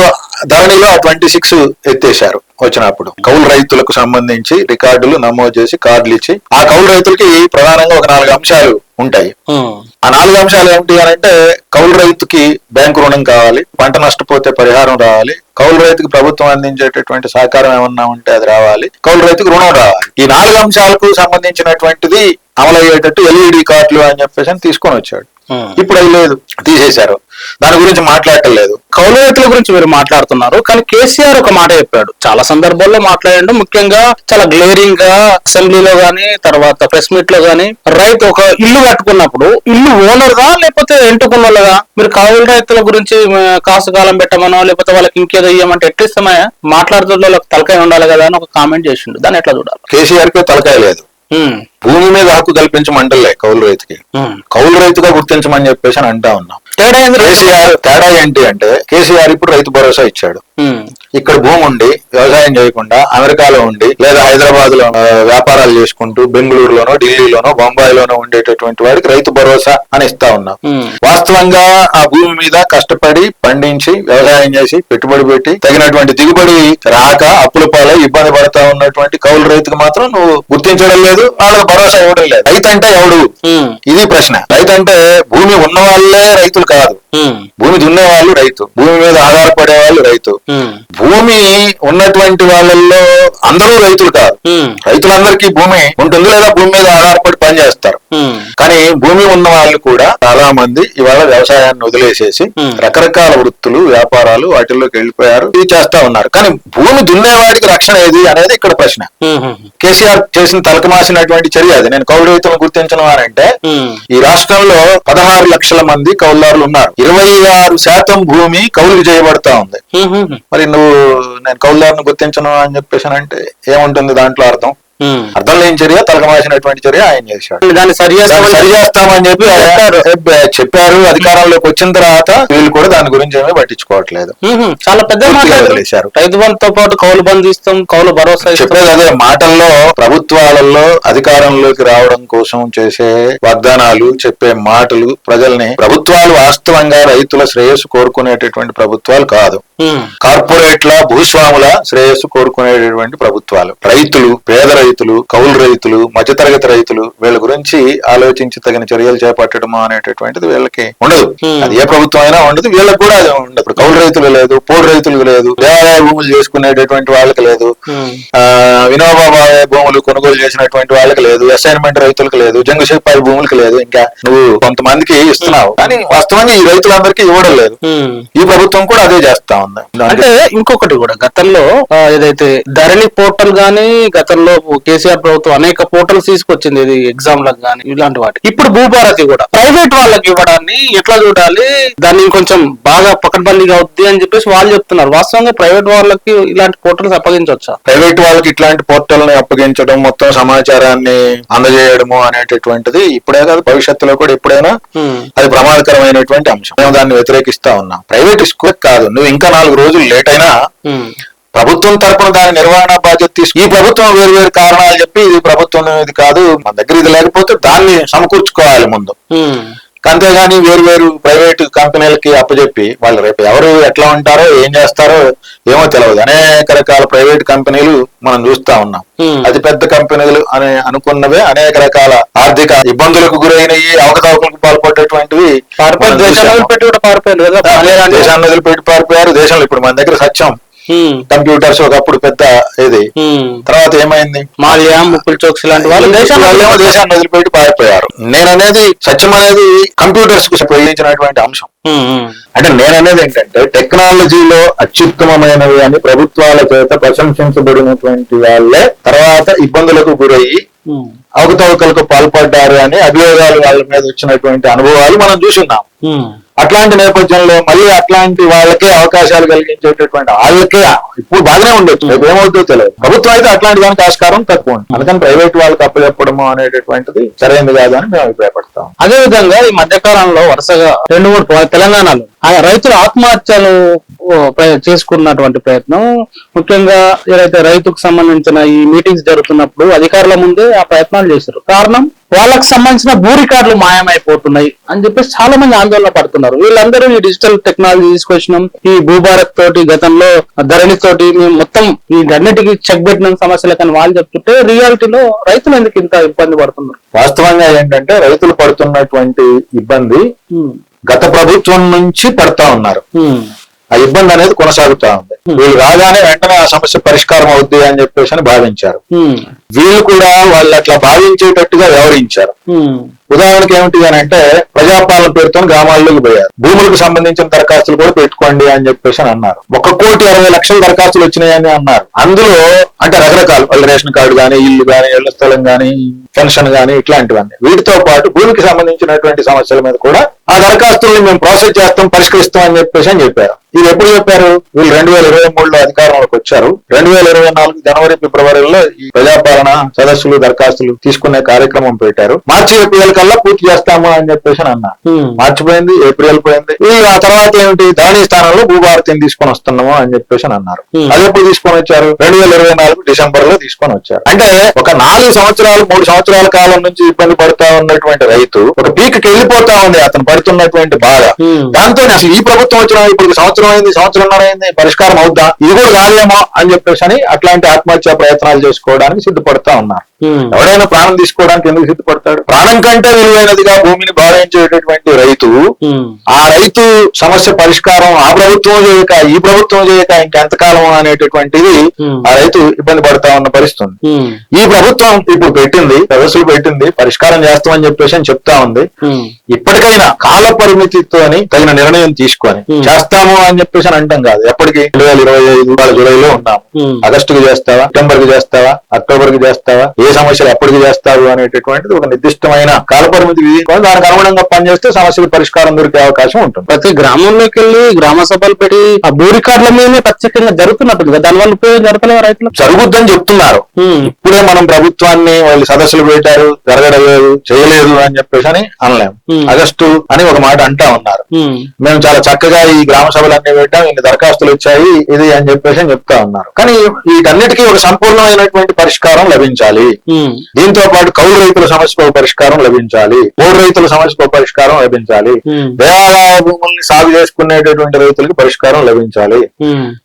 ధరణిలో ట్వంటీ సిక్స్ ఎత్తేశారు వచ్చినప్పుడు. కౌలు రైతులకు సంబంధించి రికార్డులు నమోదు చేసి కార్డులు ఇచ్చి ఆ కౌలు రైతులకి ప్రధానంగా ఒక నాలుగు అంశాలు ఉంటాయి. ఆ. నాలుగు అంశాలు ఏమిటి అని అంటే కౌలు రైతుకి బ్యాంకు రుణం కావాలి పంట నష్టపోతే పరిహారం రావాలి కౌలు రైతుకి ప్రభుత్వం అందించేటటువంటి సహకారం ఏమన్నా ఉంటే అది రావాలి కౌలు రైతుకు రుణం రావాలి. ఈ నాలుగు అంశాలకు సంబంధించినటువంటిది అమలయ్యేటట్టు ఎల్ఈడి కార్డులు అని చెప్పేసి అని తీసుకొని వచ్చాడు. ఇప్పుడు అది లేదు తీసేశారు. దాని గురించి మాట్లాడటం లేదు. కౌలు రైతుల గురించి మీరు మాట్లాడుతున్నారు కానీ కేసీఆర్ ఒక మాట చెప్పాడు. చాలా సందర్భాల్లో మాట్లాడాడు. ముఖ్యంగా చాలా గ్లేరింగ్గా అసెంబ్లీలో గానీ తర్వాత ప్రెస్ మీట్లో గానీ రైతు ఒక ఇల్లు కట్టుకున్నప్పుడు ఇల్లు ఓనర్గా లేకపోతే ఎంటుకున్నోళ్ళగా మీరు కౌలు రైతుల గురించి కాసు కాలం పెట్టమనో లేకపోతే వాళ్ళకి ఇంకేదో ఇయ్యమంటే ఎట్లా ఇస్తామయ్యా? మాట్లాడుతున్న వాళ్ళకి తలకాయ ఉండాలి కదా అని ఒక కామెంట్ చేసిండు. దాన్ని ఎట్లా చూడాలి? కేసీఆర్కి తలకాయ లేదు. భూమి మీద హక్కు కల్పించమంటలే కౌలు రైతుకి. కౌలు రైతుగా గుర్తించమని చెప్పేసి అని అంటా ఉన్నాం తేడా? కేసీఆర్ తేడా ఏంటి అంటే కేసీఆర్ ఇప్పుడు రైతు భరోసా ఇచ్చాడు ఇక్కడ భూమి ఉండి వ్యవసాయం చేయకుండా అమెరికాలో ఉండి లేదా హైదరాబాద్లో వ్యాపారాలు చేసుకుంటూ బెంగళూరులోనో ఢిల్లీలోనో బొంబాయిలోనో ఉండేటటువంటి వాడికి రైతు భరోసా అని ఇస్తా ఉన్నాం. వాస్తవంగా ఆ భూమి మీద కష్టపడి పండించి వ్యవసాయం చేసి పెట్టుబడి పెట్టి తగినటువంటి దిగుబడి రాక అప్పుల పాలై ఇబ్బంది పడతా ఉన్నటువంటి కౌలు రైతుకు మాత్రం నువ్వు గుర్తించడం లేదు వాళ్ళకి భరోసా ఇవ్వడం లేదు. రైతు అంటే ఎవడు ఇది ప్రశ్న. రైతు అంటే భూమి ఉన్న వాళ్ళే రైతులు కాదు. భూమి దున్నే వాళ్ళు రైతు. భూమి మీద ఆధారపడే వాళ్ళు రైతు భూమి ఉన్నటువంటి వాళ్ళల్లో అందరూ రైతులు కాదు. రైతులందరికీ భూమి ఉంటుంది లేదా భూమి మీద ఆధారపడి పనిచేస్తారు. కానీ భూమి ఉన్న వాళ్ళు కూడా చాలా మంది ఇవాళ వ్యవసాయాన్ని వదిలేసేసి Hmm. రకరకాల వృత్తులు వ్యాపారాలు వాటిల్లోకి వెళ్ళిపోయారు ఇది చేస్తా ఉన్నారు. కానీ భూమి దున్నేవాడికి రక్షణ ఏది అనేది ఇక్కడ ప్రశ్న. ఉమ్, కేసీఆర్ చేసిన తలకమాసినటువంటి చర్య అది. నేను కౌలు రైతులను గుర్తించను అని అంటే ఉమ్. ఈ రాష్ట్రంలో పదహారు లక్షల మంది కౌలుదారులు ఉన్నారు. ఇరవై ఆరు శాతం భూమి కౌలుకు చేయబడతా ఉంది. మరి నువ్వు నేను కౌలుదారుని గుర్తించను అని చెప్పేసి అంటే ఏముంటుంది దాంట్లో అర్థం. అర్థం లేని చర్య? తలకమాసినటువంటి చర్య ఆయన చేశాడు. దాన్ని సరి దాన్ని సరి చేస్తామని చెప్పి చెప్పారు. అధికారంలోకి వచ్చిన తర్వాత వీళ్ళు కూడా దాని గురించి ఏమీ పట్టించుకోవట్లేదు. మ్మ్. చాలా పెద్ద. రైతు బంధుతో పాటు కౌలు బంధు ఇస్తాం కౌలు భరోసా చెప్పేది అదే మాటల్లో ప్రభుత్వాలలో అధికారంలోకి రావడం కోసం చేసే వాగ్దానాలు చెప్పే మాటలు ప్రజల్ని ప్రభుత్వాలు వాస్తవంగా రైతుల శ్రేయస్సు కోరుకునేటటువంటి ప్రభుత్వాలు కాదు. కార్పొరేట్ల భూస్వాముల శ్రేయస్సు కోరుకునేటటువంటి ప్రభుత్వాలు. రైతులు పేద రైతులు కౌలు రైతులు మధ్యతరగతి రైతులు వీళ్ళ గురించి ఆలోచించి తగిన చర్యలు చేపట్టడము అనేటటువంటిది వీళ్ళకి ఉండదు. అది ఏ ప్రభుత్వం అయినా ఉండదు. వీళ్ళకి కూడా అది ఉండదు. కౌలు రైతులు లేదు పోడు రైతులకు లేదు దేవాలయ భూములు చేసుకునేటటువంటి వాళ్ళకి లేదు వినోబాబాయ భూములు కొనుగోలు చేసినటువంటి వాళ్ళకి లేదు అసైన్మెంట్ రైతులకు లేదు జంగు సిపాయి భూములకు లేదు. ఇంకా నువ్వు కొంతమందికి ఇస్తున్నావు కానీ వాస్తవంగా ఈ రైతులందరికీ ఇవ్వడం లేదు. ఈ ప్రభుత్వం కూడా అదే చేస్తా ఉంది. అంటే ఇంకొకటి కూడా గతంలో ఏదైతే ధరణి పోర్టల్ గానీ గతంలో కేసీఆర్ ప్రభుత్వం అనేక పోర్టల్స్ తీసుకొచ్చింది ఇది ఎగ్జామ్లకు గానీ ఇలాంటి వాటి ఇప్పుడు భూభారతి కూడా. ప్రైవేట్ వాళ్ళకి ఇవ్వడాన్ని ఎట్లా చూడాలి? దాన్ని ఇంకొంచెం బాగా పకడ్బందీగా అవుద్ది అని చెప్పేసి వాళ్ళు చెప్తున్నారు. వాస్తవంగా ప్రైవేట్ వాళ్ళకి ఇలాంటి పోర్టల్స్ అప్పగించవచ్చా ప్రైవేట్ వాళ్ళకి ఇట్లాంటి పోర్టల్ని అప్పగించడం మొత్తం సమాచారాన్ని అందజేయడము అనేటటువంటిది ఇప్పుడే కాదు భవిష్యత్తులో కూడా ఎప్పుడైనా. అది ప్రమాదకరమైనటువంటి అంశం. మేము దాన్ని వ్యతిరేకిస్తా ఉన్నాం. ప్రైవేట్ స్కూల్ కాదు. నువ్వు ఇంకా నాలుగు రోజులు లేట్ అయినా. ప్రభుత్వం తరపున దాని నిర్వహణ బాధ్యత తీసుకు ఈ ప్రభుత్వం వేరు వేరు కారణాలు చెప్పి ఇది ప్రభుత్వం ఇది కాదు మన దగ్గర ఇది లేకపోతే దాన్ని సమకూర్చుకోవాలి ముందు. అంతేగాని వేరు వేరు ప్రైవేట్ కంపెనీలకి అప్పచెప్పి వాళ్ళు రేపు ఎవరు ఎట్లా ఉంటారో ఏం చేస్తారో ఏమో తెలియదు అనేక రకాల ప్రైవేట్ కంపెనీలు మనం చూస్తా ఉన్నాం. అతి పెద్ద కంపెనీలు అని అనుకున్నవే అనేక రకాల ఆర్థిక ఇబ్బందులకు గురైనవి అవకతవకలకు పాల్పడేటువంటివి పారిపోయారు. దేశాన్ని వదిలిపెట్టి పారిపోయారు దేశంలో ఇప్పుడు మన దగ్గర సత్యం. కంప్యూటర్స్ ఒకప్పుడు పెద్ద ఇది. తర్వాత ఏమైంది మాల్యా ముక్కుల్ చోక్స్ లాంటి వాళ్ళు దేశాన్ని వదిలిపెట్టి పారిపోయారు నేననేది సత్యం అనేది కంప్యూటర్స్కు ఉపయోగించినటువంటి అంశం. అంటే నేననేది ఏంటంటే టెక్నాలజీలో అత్యుత్తమమైనవి అని ప్రభుత్వాల చేత ప్రశంసించబడినటువంటి వాళ్ళే తర్వాత ఇబ్బందులకు గురయ్యి. అవకతవకలకు పాల్పడ్డారు అని అభియోగాలు వాళ్ళ మీద వచ్చినటువంటి అనుభవాలు మనం చూసున్నాం. అట్లాంటి నేపథ్యంలో మళ్ళీ అట్లాంటి వాళ్ళకే అవకాశాలు కలిగించేటటువంటి వాళ్ళకే ఇప్పుడు బాగానే ఉండొచ్చు. రేపు ఏమవుతుందో తెలియదు. ప్రభుత్వం అయితే అట్లాంటి దానికి ఆస్కారం తక్కువ ఉంది. అందుకని ప్రైవేట్ వాళ్ళకి అప్పచెప్పడము అనేటటువంటిది సరైనది కాదు అని మేము అభిప్రాయపడతాం. అదే విధంగా ఈ మధ్య కాలంలో వరుసగా రెండు మూడు తెలంగాణలో రైతులు ఆత్మహత్యలు చేసుకున్నటువంటి ప్రయత్నం ముఖ్యంగా ఏదైతే రైతుకు సంబంధించిన ఈ మీటింగ్స్ జరుగుతున్నప్పుడు అధికారుల ముందే ఆ ప్రయత్నాలు చేశారు. కారణం? వాళ్ళకి సంబంధించిన భూ రికార్డులు మాయమైపోతున్నాయి అని చెప్పేసి చాలా మంది ఆందోళన పడుతున్నారు. వీళ్ళందరూ ఈ డిజిటల్ టెక్నాలజీ తీసుకొచ్చినాం. ఈ భూభారత్ తోటి గతంలో ధరణి తోటి మేము మొత్తం ఈ అన్నిటికీ చెక్ పెట్టిన సమస్యలు. కానీ వాళ్ళు చెప్తుంటే రియాలిటీలో రైతులు ఎందుకు ఇంత ఇబ్బంది పడుతున్నారు? వాస్తవంగా ఏంటంటే రైతులు పడుతున్నటువంటి ఇబ్బంది గత ప్రభుత్వం నుంచి పడతా ఉన్నారు. ఆ ఇబ్బంది అనేది కొనసాగుతా ఉంది. వీళ్ళు రాగానే వెంటనే ఆ సమస్య పరిష్కారం అవుద్ది అని చెప్పేసి అని భావించారు. వీళ్ళు కూడా వాళ్ళు అట్లా భావించేటట్టుగా వ్యవహరించారు. ఉదాహరణకి ఏమిటి అని అంటే ప్రజాపాలన పేరుతో గ్రామాల్లోకి పోయారు. భూములకు సంబంధించిన దరఖాస్తులు కూడా పెట్టుకోండి అని చెప్పేసి అని అన్నారు. ఒక కోటి అరవై లక్షల దరఖాస్తులు వచ్చినాయని అన్నారు. అందులో అంటే రకరకాలు వాళ్ళ రేషన్ కార్డు గానీ ఇల్లు గానీ ఇళ్ళ స్థలం గానీ పెన్షన్ గానీ ఇట్లాంటివన్నీ. వీటితో పాటు భూమికి సంబంధించినటువంటి సమస్యల మీద కూడా ఆ దరఖాస్తుల్ని మేము ప్రాసెస్ చేస్తాం పరిష్కరిస్తాం అని చెప్పేసి అని చెప్పారు. ఇది ఎప్పుడు చెప్పారు? వీళ్ళు రెండు వేల ఇరవై మూడులో అధికారంలోకి వచ్చారు. రెండు వేల ఇరవై నాలుగు జనవరి ఫిబ్రవరిలో ఈ ప్రజాపాలన సదస్సులు దరఖాస్తులు తీసుకునే కార్యక్రమం పెట్టారు. మార్చి ఏప్రిల్ కల్లా పూర్తి చేస్తాము అని చెప్పేసి అని అన్నారు. మార్చి పోయింది ఏప్రిల్ పోయింది. ఈ ఆ తర్వాత ఏమిటి? దాని స్థానంలో భూభారతిని తీసుకొని వస్తున్నాము అని చెప్పేసి అని అన్నారు. అది ఎప్పుడు తీసుకొని వచ్చారు? రెండు వేల ఇరవై నాలుగు డిసెంబర్లో తీసుకొని వచ్చారు. అంటే ఒక నాలుగు సంవత్సరాలు మూడు సంవత్సరాల కాలం నుంచి ఇబ్బంది పడుతా ఉన్నటువంటి రైతు ఒక పీక్ వెళ్ళిపోతా ఉంది అతను పడుతున్నటువంటి బాధ. దాంతో అసలు ఈ ప్రభుత్వం వచ్చిన ఇప్పుడు సంవత్సరం అయింది సంవత్సరంన్నర అయింది పరిష్కారం అవుద్దా? ఇది కూడా కాదేమో అని చెప్పేసి అని అట్లాంటి ఆత్మహత్య ప్రయత్నాలు చేసుకోవడానికి సిద్ధపడతా ఉన్నారు. ఎవడైనా ప్రాణం తీసుకోవడానికి ఎందుకు సిద్ధపడతాడు? ప్రాణం కంటే విలువైనదిగా భూమిని భావించేటటువంటి రైతు ఆ రైతు సమస్య పరిష్కారం ఆ ప్రభుత్వం చేయక ఈ ప్రభుత్వం చేయక ఇంకెంతకాలం అనేటటువంటిది Hmm. ఆ రైతు ఇబ్బంది పడతా ఉన్న పరిస్థితి ఉంది ఈ ప్రభుత్వం ఇప్పుడు పెట్టింది సదస్సులు పెట్టింది పరిష్కారం చేస్తామని చెప్పేసి అని చెప్తా ఉంది. ఇప్పటికైనా కాల పరిమితితోని తగిన నిర్ణయం తీసుకొని Hmm. చేస్తాము అని చెప్పేసి అని అంటాం కాదు. ఎప్పటికి రెండు వేల ఇరవై ఐదు వాళ్ళ జూలైలో ఉన్నాము. ఆగస్టుకి చేస్తావా? సెప్టెంబర్కి చేస్తావా? అక్టోబర్కి చేస్తావా? ఏ సమస్యలు ఎప్పటికి చేస్తావు అనేటటువంటిది ఒక నిర్దిష్టమైన కాల పరిమితి విధించుకొని దానికి అనుగుణంగా పనిచేస్తే సమస్యల పరిష్కారం దొరికే అవకాశం ఉంటుంది. ప్రతి గ్రామంలోకి వెళ్ళి గ్రామ సభలు పెట్టి ఆ భూ రికార్డుల మీదనే ప్రత్యేకంగా జరుగుతున్నట్టుంది కదా? దానివల్ల ఉపయోగం జరగలేదు రైతులకు? జరుగుద్దని చెప్తున్నారు. ఇప్పుడే మనం ప్రభుత్వాన్ని వాళ్ళు సదస్సులు పెట్టారు జరగలేదు చేయలేదు అని చెప్పేసి అని అనలేం Hmm. ఆగస్టు అని ఒక మాట అంటా ఉన్నారు. మేము చాలా చక్కగా ఈ గ్రామ సభలన్నీ పెట్టాం ఇన్ని దరఖాస్తులు వచ్చాయి ఇది అని చెప్పేసి అని చెప్తా ఉన్నారు. కానీ వీటన్నిటికీ ఒక సంపూర్ణమైనటువంటి పరిష్కారం లభించాలి. దీంతో పాటు కౌలు రైతుల సమస్యకు పరిష్కారం లభించాలి. మూడు రైతుల సమస్యకు పరిష్కారం లభించాలి. దేవాలయ భూముల్ని సాగు చేసుకునేటటువంటి రైతులకు పరిష్కారం లభించాలి.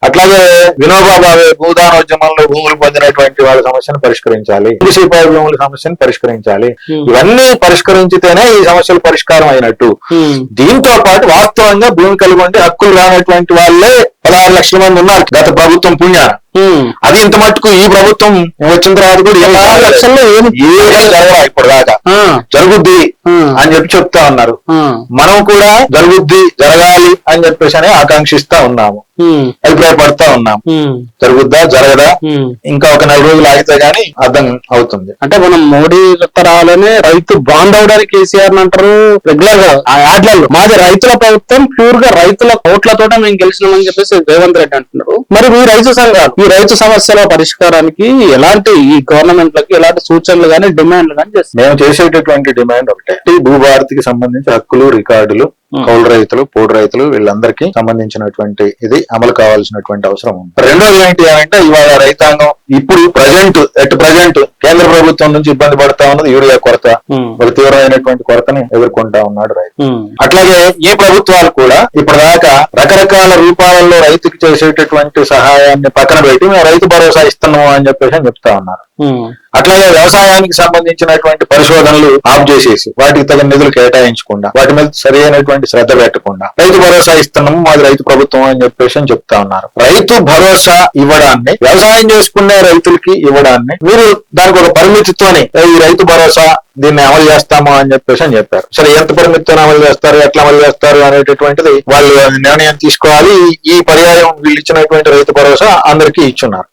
అట్లాగే వినోబా భావే భూదానోద్యమంలో భూములు పొందినటువంటి వాళ్ళ సమస్యను పరిష్కరించాలి. సిపాయి భూముల సమస్యను పరిష్కరించాలి. Hmm. ఇవన్నీ పరిష్కరించితేనే ఈ సమస్యలు పరిష్కారం అయినట్టు. దీంతో పాటు వాస్తవంగా భూమి కలిగి ఉండి హక్కులు రానటువంటి వాళ్ళే పదహారు లక్షల మంది ఉన్నారు గత ప్రభుత్వం పుణ్యాన అది ఇంత మట్టుకు ఈ ప్రభుత్వం వచ్చిన తర్వాత కూడా పదహారు లక్షల్లో జరగరా ఇప్పుడు దాకా జరుగుద్ది. అని చెప్పి చెప్తా ఉన్నారు. మనం కూడా జరుగుద్ది జరగాలి అని చెప్పేసి అని ఆకాంక్షిస్తా ఉన్నాము. అభిప్రాయపడతా ఉన్నాము. జరుగుద్దా జరగదా? ఇంకా ఒక నెల రోజులు ఆగితే గానీ అర్థం అవుతుంది. అంటే మనం మోడీ తరాలనే రైతు బాండ్ అవడానికి కేసీఆర్ అంటారు రెగ్యులర్గా ఆ యాడ్లలో. మాది రైతుల ప్రభుత్వం ప్యూర్గా రైతుల ఓట్లతో మేము గెలిచినామని చెప్పేసి రేవంత్ రెడ్డి అంటున్నారు. మరి మీ రైతు సంఘాలు ఈ రైతు సమస్యల పరిష్కారానికి ఎలాంటి ఈ గవర్నమెంట్ లకి ఎలాంటి సూచనలు గానీ డిమాండ్లు గానీ చేస్తారు మేము చేసేటటువంటి డిమాండ్ ఒకటే. భూభారతికి సంబంధించి హక్కులు రికార్డులు కౌలు రైతులు పోడు రైతులు వీళ్ళందరికీ సంబంధించినటువంటి ఇది అమలు కావాల్సినటువంటి అవసరం ఉంది. రెండోది ఏంటి అంటే ఇవాళ రైతాంగం ఇప్పుడు ప్రజెంట్ ఎట్ ప్రజెంట్ కేంద్ర ప్రభుత్వం నుంచి ఇబ్బంది పడతా ఉన్నది యూరియా కొరత ఒక తీవ్రమైనటువంటి కొరతని ఎదుర్కొంటా ఉన్నాడు రైతు. అట్లాగే ఈ ప్రభుత్వాలు కూడా ఇప్పటిదాకా రకరకాల రూపాలలో రైతుకి చేసేటటువంటి సహాయాన్ని పక్కన పెట్టి మేము రైతు భరోసా ఇస్తున్నాము అని చెప్పేసి చెప్తా ఉన్నారు. అట్లాగే వ్యవసాయానికి సంబంధించినటువంటి పరిశోధనలు ఆఫ్ చేసేసి వాటికి తగిన నిధులు కేటాయించకుండా వాటి మీద సరి అయినటువంటి శ్రద్ధ పెట్టకుండా రైతు భరోసా ఇస్తున్నాము మాది రైతు ప్రభుత్వం అని చెప్పేసి అని చెప్తా ఉన్నారు. రైతు భరోసా ఇవ్వడాన్ని వ్యవసాయం చేసుకునే రైతులకి ఇవ్వడాన్ని మీరు దానికి ఒక పరిమితితోని "ఏ, ఈ రైతు భరోసా దీన్ని అమలు చేస్తాము? అని చెప్పేసి అని చెప్పారు. సరే ఎంత పరిమితితో అమలు చేస్తారు ఎట్లా అమలు చేస్తారు అనేటటువంటిది వాళ్ళు నిర్ణయం తీసుకోవాలి. ఈ- ఈ పర్యాయం వీళ్ళు ఇచ్చినటువంటి రైతు భరోసా అందరికీ ఇచ్చున్నారు.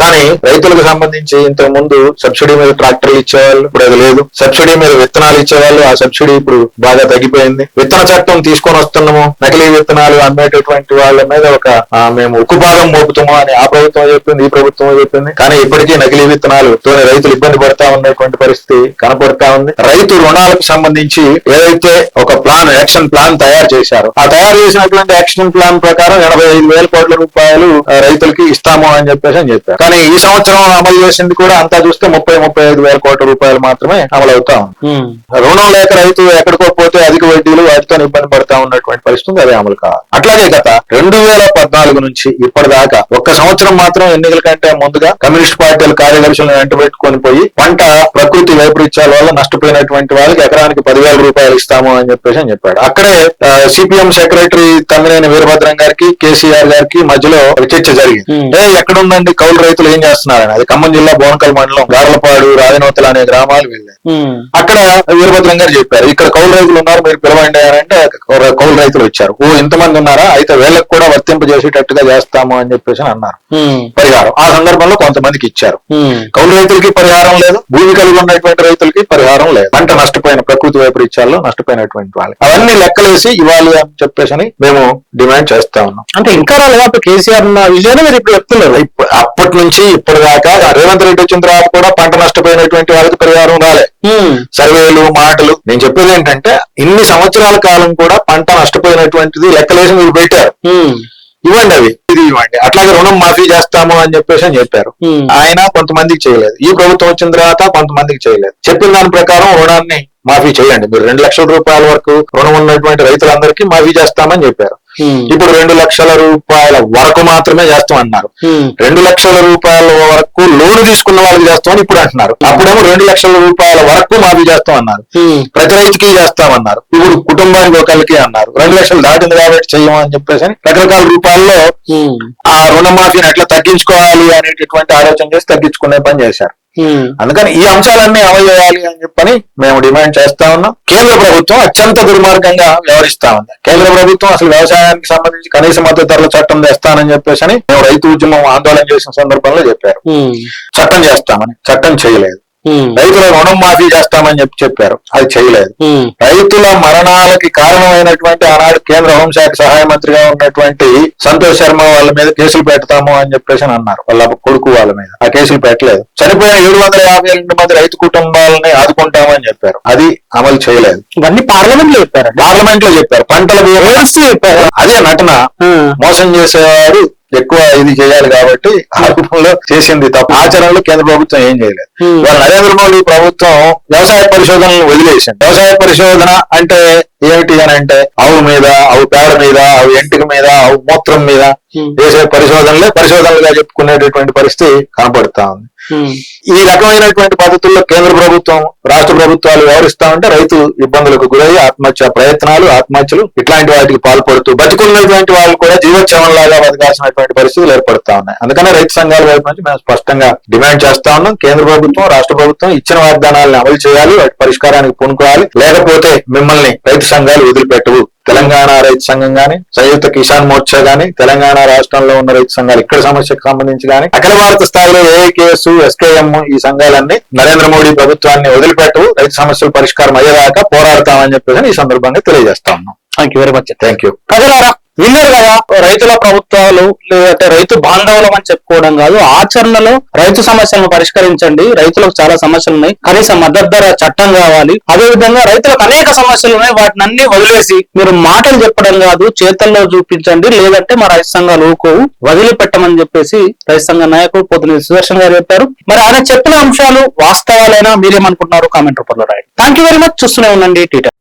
కానీ రైతులకు సంబంధించి ఇంతకు ముందు సబ్సిడీ మీద ట్రాక్టర్లు ఇచ్చేవాళ్ళు ఇప్పుడు అది లేదు. సబ్సిడీ మీద విత్తనాలు ఇచ్చేవాళ్ళు ఆ సబ్సిడీ ఇప్పుడు బాగా తగ్గిపోయింది. విత్తన చట్టం తీసుకొని వస్తున్నాము. నకిలీ విత్తనాలు అమ్మేటటువంటి వాళ్ళ మీద ఒక మేము ఉక్కు భాగం మోపుతాము అని ఆ ప్రభుత్వం చెప్పింది ఈ ప్రభుత్వం చెప్పింది. కానీ ఇప్పటికీ నకిలీ విత్తనాలు తోని రైతులు ఇబ్బంది పడతా ఉన్నటువంటి పరిస్థితి కనపడతా ఉంది. రైతు రుణాలకు సంబంధించి ఏదైతే ఒక ప్లాన్ యాక్షన్ ప్లాన్ తయారు చేశారు ఆ తయారు చేసినటువంటి యాక్షన్ ప్లాన్ ప్రకారం ఎనభై ఐదు వేల కోట్ల రూపాయలు రైతులకి ఇస్తాము అని చెప్పేసి అని చెప్పారు. కానీ ఈ సంవత్సరం అమలు చేసింది కూడా అంతా చూస్తే ముప్పై ముప్పై ఐదు వేల కోట్ల రూపాయలు మాత్రమే అమలు అవుతా ఉంది రుణం లేక రైతు ఎక్కడికో పోతే అధిక వడ్డీలు వాటితో ఇబ్బంది పడతా ఉన్నటువంటి పరిస్థితి అదే అమలు కావాలి అట్లాగే గత రెండు వేల పద్నాలుగు నుంచి ఇప్పటిదాకా ఒక్క సంవత్సరం మాత్రం ఎన్నికల కంటే ముందుగా కమ్యూనిస్ట్ పార్టీల కార్యదర్శులను వెంట పెట్టుకొని పోయి పంట ప్రకృతి వైపరీత్యాల వల్ల నష్టపోయినటువంటి వాళ్ళకి ఎకరానికి పదివేల రూపాయలు ఇస్తాము అని చెప్పేసి అని చెప్పాడు. అక్కడే సిపిఎం సెక్రటరీ తమ్మినేని వీరభద్రం గారికి కేసీఆర్ గారికి మధ్యలో చర్చ జరిగింది. ఎక్కడుందండి కౌలు రైతులు ఏం చేస్తున్నారని అది ఖమ్మం జిల్లా బోనకల్ మండలం గార్లపాడు రాజనోతల అనే గ్రామాలు వెళ్ళాయి ఉమ్, అక్కడ వీరభద్రం గారు చెప్పారు ఇక్కడ కౌలు రైతులు ఉన్నారు మీరు పిలవండి అని అంటే కౌలు రైతులు వచ్చారు. ఓ ఇంతమంది ఉన్నారా? అయితే వీళ్ళకి కూడా వర్తింపజేసేటట్టుగా చేస్తాము అని చెప్పేసి అని అన్నారు. పరిహారం. ఆ సందర్భంలో కొంతమందికి ఇచ్చారు. కౌలు రైతులకి పరిహారం లేదు భూమి కలిగి ఉన్నటువంటి రైతులకి పరిహారం లేదు. పంట నష్టపోయిన ప్రకృతి వైపరీత్యాల్లో నష్టపోయినటువంటి వాళ్ళకి అవన్నీ లెక్కలేసి ఇవ్వాలి అని చెప్పేసి అని మేము డిమాండ్ చేస్తా ఉన్నాం. అంటే ఇంకా రాలేదు కేసీఆర్ ఉన్న విజయాన్ని మీరు ఇప్పుడు చెప్తున్నారు. అప్పటి నుంచి ఇప్పటిదాకా రేవంత్ రెడ్డి వచ్చిన తర్వాత కూడా పంట నష్టపోయినటువంటి వాళ్ళకి పరిహారం రాలే ఉమ్, సర్వేలు మాటలు నేను చెప్పేది ఏంటంటే ఇన్ని సంవత్సరాల కాలం కూడా పంట నష్టపోయినటువంటిది లెక్కలేసి మీరు పెట్టారు. ఇవ్వండి అవి. ఇది ఇవ్వండి. అట్లాగే రుణం మాఫీ చేస్తాము అని చెప్పేసి అని చెప్పారు. ఆయన కొంతమందికి చేయలేదు. ఈ ప్రభుత్వం వచ్చిన తర్వాత కొంతమందికి చేయలేదు. చెప్పిన దాని ప్రకారం రుణాన్ని మాఫీ చేయండి. మీరు రెండు లక్షల రూపాయల వరకు రుణం ఉన్నటువంటి రైతులందరికీ మాఫీ చేస్తామని చెప్పారు. ఇప్పుడు రెండు లక్షల రూపాయల వరకు మాత్రమే చేస్తామన్నారు ఉమ్, రెండు లక్షల రూపాయల వరకు లోన్ తీసుకున్న వాళ్ళకి చేస్తామని ఇప్పుడు అంటున్నారు. అప్పుడేమో రెండు లక్షల రూపాయల వరకు మాఫీ చేస్తాం అన్నారు. ప్రతి రైతుకి చేస్తామన్నారు ఇప్పుడు కుటుంబానికి ఒకరికి అన్నారు. రెండు లక్షలు దాటింది కాబట్టి చెయ్యమని చెప్పేసి రకరకాల రూపాయల్లో ఆ రుణమాఫీని ఎట్లా తగ్గించుకోవాలి అనేటటువంటి ఆలోచన చేసి తగ్గించుకునే పని చేశారు. అందుకని ఈ అంశాలన్నీ అమలు చేయాలి అని చెప్పని మేము డిమాండ్ చేస్తా ఉన్నాం. కేంద్ర ప్రభుత్వం అత్యంత దుర్మార్గంగా వ్యవహరిస్తా ఉంది. కేంద్ర ప్రభుత్వం అసలు వ్యవసాయానికి సంబంధించి కనీస మద్దతు ధరల చట్టం తెస్తానని చెప్పేసి అని మేము రైతు ఉద్యమం ఆందోళన చేసిన సందర్భంలో చెప్పారు. ఉమ్, చట్టం చేస్తామని. చట్టం చేయలేదు. రైతుల రుణం మాఫీ చేస్తామని చెప్పి చెప్పారు. అది చేయలేదు. రైతుల మరణాలకి కారణమైనటువంటి ఆనాడు కేంద్ర హోంశాఖ సహాయ మంత్రిగా ఉన్నటువంటి సంతోష్ శర్మ వాళ్ళ మీద కేసులు పెడతాము అని చెప్పేసి అని అన్నారు. వాళ్ళ కొడుకు వాళ్ళ మీద. ఆ కేసులు పెట్టలేదు. చనిపోయిన ఏడు వందల యాభై రెండు మంది రైతు కుటుంబాలని ఆదుకుంటామని చెప్పారు. అది అమలు చేయలేదు. ఇవన్నీ పార్లమెంట్లో చెప్పారండి. పార్లమెంట్లో చెప్పారు. పంటల చెప్పారు. అదే నటన మోసం చేసేవారు ఎక్కువ ఇది చేయాలి కాబట్టి ఆ రూపంలో చేసింది తప్ప. ఆచరణలో కేంద్ర ప్రభుత్వం ఏం చేయలేదు. Hmm. ఇవాళ నరేంద్ర మోడీ ప్రభుత్వం వ్యవసాయ పరిశోధనలు వదిలేసింది. వ్యవసాయ పరిశోధన అంటే ఏమిటి అని అంటే ఆవు మీద ఆవు పేడ మీద ఆవు ఎంటిక మీద ఆవు మూత్రం మీద Hmm. చేసే పరిశోధనలే పరిశోధనలుగా చెప్పుకునేటటువంటి పరిస్థితి కనపడుతా ఉంది. ఈ రకమైనటువంటి పద్ధతుల్లో కేంద్ర ప్రభుత్వం రాష్ట్ర ప్రభుత్వాలు వ్యవహరిస్తా ఉంటే రైతు ఇబ్బందులకు గురయ్యి ఆత్మహత్య ప్రయత్నాలు ఆత్మహత్యలు ఇట్లాంటి వాటికి పాల్పడుతూ బతుకున్నటువంటి వాళ్ళు కూడా జీవోత్సవంలాగా బతకాల్సినటువంటి పరిస్థితులు ఏర్పడుతా ఉన్నాయి. అందుకనే రైతు సంఘాల వైపు నుంచి మేము స్పష్టంగా డిమాండ్ చేస్తా ఉన్నాం. కేంద్ర ప్రభుత్వం రాష్ట్ర ప్రభుత్వం ఇచ్చిన వాగ్దానాలను అమలు చేయాలి వాటి పరిష్కారానికి పూనుకోవాలి. లేకపోతే మిమ్మల్ని రైతు సంఘాలు వదిలిపెట్టవు. తెలంగాణ రైతు సంఘం గాని సంయుక్త కిసాన్ మోర్చా గాని తెలంగాణ రాష్ట్రంలో ఉన్న రైతు సంఘాలు ఇక్కడ సమస్యకు సంబంధించి గాని అఖిల భారత స్థాయిలో ఏకేఎస్ ఎస్కేఎం ఈ సంఘాలన్నీ నరేంద్ర మోడీ ప్రభుత్వాన్ని వదిలిపెట్టవు. రైతు సమస్యల పరిష్కారం అయ్యేదాకా పోరాడతామని చెప్పేసి ఈ సందర్భంగా తెలియజేస్తా ఉన్నాం. Thank you very much thank you ప్రజలారా విన్నారు కదా రైతుల ప్రభుత్వాలు లేదంటే రైతు బాంధవులం అని చెప్పుకోవడం కాదు. ఆచరణలో రైతు సమస్యలను పరిష్కరించండి. రైతులకు చాలా సమస్యలు ఉన్నాయి. కనీస మద్దతు ధర చట్టం కావాలి. అదే విధంగా రైతులకు అనేక సమస్యలు ఉన్నాయి. వాటిని అన్ని వదిలేసి మీరు మాటలు చెప్పడం కాదు చేతల్లో చూపించండి. లేదంటే మా రైతు సంఘాలు ఊకోవు వదిలిపెట్టమని చెప్పేసి రైతు సంఘ నాయకుడు పొద్దున సుదర్శన్ గారు చెప్పారు. మరి ఆయన చెప్పిన అంశాలు వాస్తవాలైనా? మీరేమనుకుంటున్నారు? కామెంట్ రూపంలో రాయండి. థ్యాంక్ యూ వెరీ మచ్ చూస్తూనే ఉండండి. టీటర్